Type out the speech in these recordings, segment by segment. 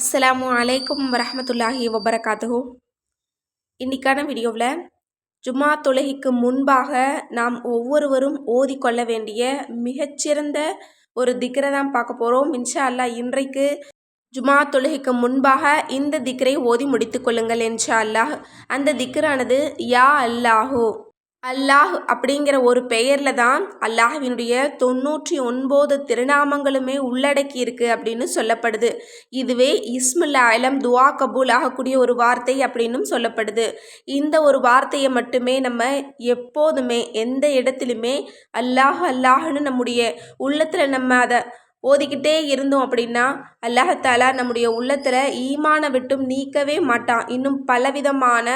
அஸ்லாம் அலைக்கும் வரமத்துல்லாஹி வபரகாத்துஹு. இன்னைக்கான வீடியோவில் ஜும்மா தொழுகைக்கு முன்பாக நாம் ஒவ்வொருவரும் ஓதிக்கொள்ள வேண்டிய மிகச்சிறந்த ஒரு திக்கரை தான் பார்க்க போகிறோம் இன்ஷா அல்லாஹ் இன்றைக்கு ஜுமா தொழுகைக்கு முன்பாக இந்த திக்கரை ஓதி முடித்து கொள்ளுங்கள் இன்ஷா அல்லாஹ் அந்த திக்கரானது யா அல்லாஹு. அல்லாஹ் அப்படிங்கிற ஒரு பெயரில் தான் அல்லாஹ்வினுடைய தொண்ணூற்றி ஒன்பது திருநாமங்களுமே உள்ளடக்கி இருக்கு அப்படின்னு சொல்லப்படுது. இதுவே இஸ்முல் அலம் துவா கபூல் ஆகக்கூடிய ஒரு வார்த்தை அப்படின்னும் சொல்லப்படுது. இந்த ஒரு வார்த்தையை மட்டுமே நம்ம எப்போதுமே எந்த இடத்துலையுமே அல்லாஹ் அல்லாஹ்னு நம்முடைய உள்ளத்தில் நம்ம அதை ஓதிக்கிட்டே இருந்தோம் அப்படின்னா அல்லாஹாலா நம்முடைய உள்ளத்தில் ஈமான விட்டும் நீக்கவே மாட்டான். இன்னும் பலவிதமான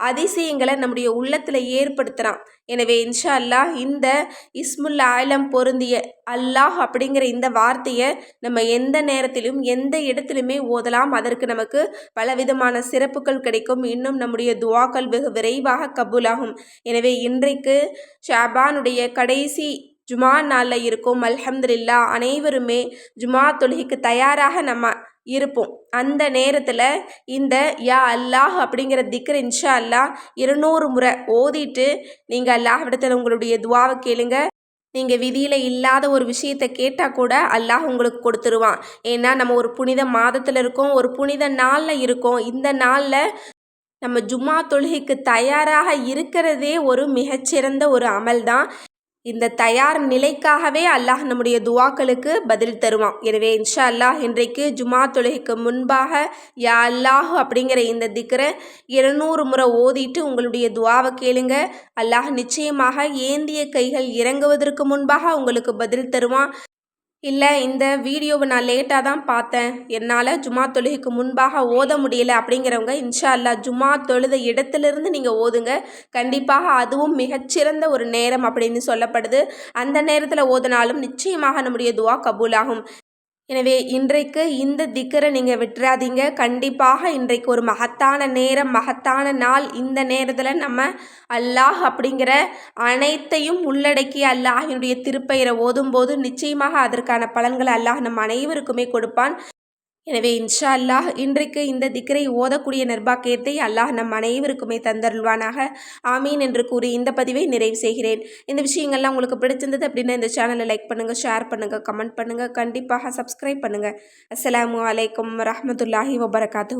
அதிசயங்களை நம்முடைய உள்ளத்தில் ஏற்படுத்துகிறான் எனவே இன்ஷா அல்லாஹ் இந்த இஸ்முல் ஆலம் பொருந்திய அல்லாஹ் அப்படிங்கிற இந்த வார்த்தையை நம்ம எந்த நேரத்திலும் எந்த இடத்திலுமே ஓதலாம். அதற்கு நமக்கு பலவிதமான சிறப்புகள் கிடைக்கும். இன்னும் நம்முடைய துவாக்கள் வெகு விரைவாக கபூலாகும். எனவே இன்றைக்கு ஷாபானுடைய கடைசி ஜுமா நாளில் இருக்கும். அல்ஹம்துல்லா அனைவருமே ஜுமா தொழுகைக்கு தயாராக நம்ம இருப்போம். அந்த நேரத்தில் இந்த யா அல்லாஹ் அப்படிங்கிற திக்ர இன்ஷா அல்லாஹ் இருநூறு முறை ஓதிட்டு நீங்கள் அல்லாஹ் இடத்துல உங்களுடைய துவாவை கேளுங்க. நீங்கள் விதியில் இல்லாத ஒரு விஷயத்தை கேட்டால் கூட அல்லாஹ் உங்களுக்கு கொடுத்துருவான். ஏன்னா நம்ம ஒரு புனித மாதத்தில் இருக்கோம் ஒரு புனித நாளில் இருக்கோம். இந்த நாளில் நம்ம ஜும்மா தொழுகைக்கு தயாராக இருக்கிறதே ஒரு மிகச்சிறந்த ஒரு அமல் தான் இந்த தயார் நிலைக்காகவே அல்லாஹ் நம்முடைய துவாக்களுக்கு பதில் தருவான். எனவே இன்ஷா அல்லாஹ் இன்றைக்கு ஜுமா தொழுகைக்கு முன்பாக யா அல்லாஹ் அப்படிங்கிற இந்த திக்கரை இருநூறு முறை ஓதிட்டு உங்களுடைய துவாவை கேளுங்க. அல்லாஹ் நிச்சயமாக ஏந்திய கைகள் இறங்குவதற்கு முன்பாக உங்களுக்கு பதில் தருவான். இல்லை இந்த வீடியோவை நான் லேட்டாக தான் பார்த்தேன். என்னால் ஜுமா தொழுகைக்கு முன்பாக ஓத முடியல அப்படிங்கிறவங்க இன்ஷா அல்லா ஜுமா தொழுத இடத்துலேருந்து நீங்கள் ஓதுங்க. கண்டிப்பாக அதுவும் மிகச்சிறந்த ஒரு நேரம் அப்படின்னு சொல்லப்படுது. அந்த நேரத்தில் ஓதினாலும் நிச்சயமாக நம்முடைய துவா கபூலாகும். எனவே இன்றைக்கு இந்த திக்கரை நீங்கள் விட்டுறாதீங்க. கண்டிப்பாக இன்றைக்கு ஒரு மகத்தான நேரம் மகத்தான நாள் இந்த நேரத்தில் நம்ம அல்லாஹ் அப்படிங்கிற அனைத்தையும் உள்ளடக்கி அல்லாஹினுடைய திருப்பெயரை ஓதும்போது நிச்சயமாக அதற்கான பலன்களை அல்லாஹ் நம் அனைவருக்குமே கொடுப்பான். எனவே இன்ஷா அல்லாஹ் இன்றைக்கு இந்த திக்கரை ஓதக்கூடிய நிர்பாக்கியத்தை அல்லாஹ் நம் அனைவருக்குமே தந்தருள்வானாக. ஆமீன் என்று கூறி இந்த பதிவை நிறைவு செய்கிறேன். இந்த விஷயங்கள்லாம் உங்களுக்கு பிடிச்சிருந்தது அப்படின்னா இந்த சேனலை லைக் பண்ணுங்கள் ஷேர் பண்ணுங்கள் கமெண்ட் பண்ணுங்கள் கண்டிப்பாக சப்ஸ்கிரைப் பண்ணுங்கள் அஸ்லாம் வலைக்கம் வரமத்துல்லாஹி வபரகாத்து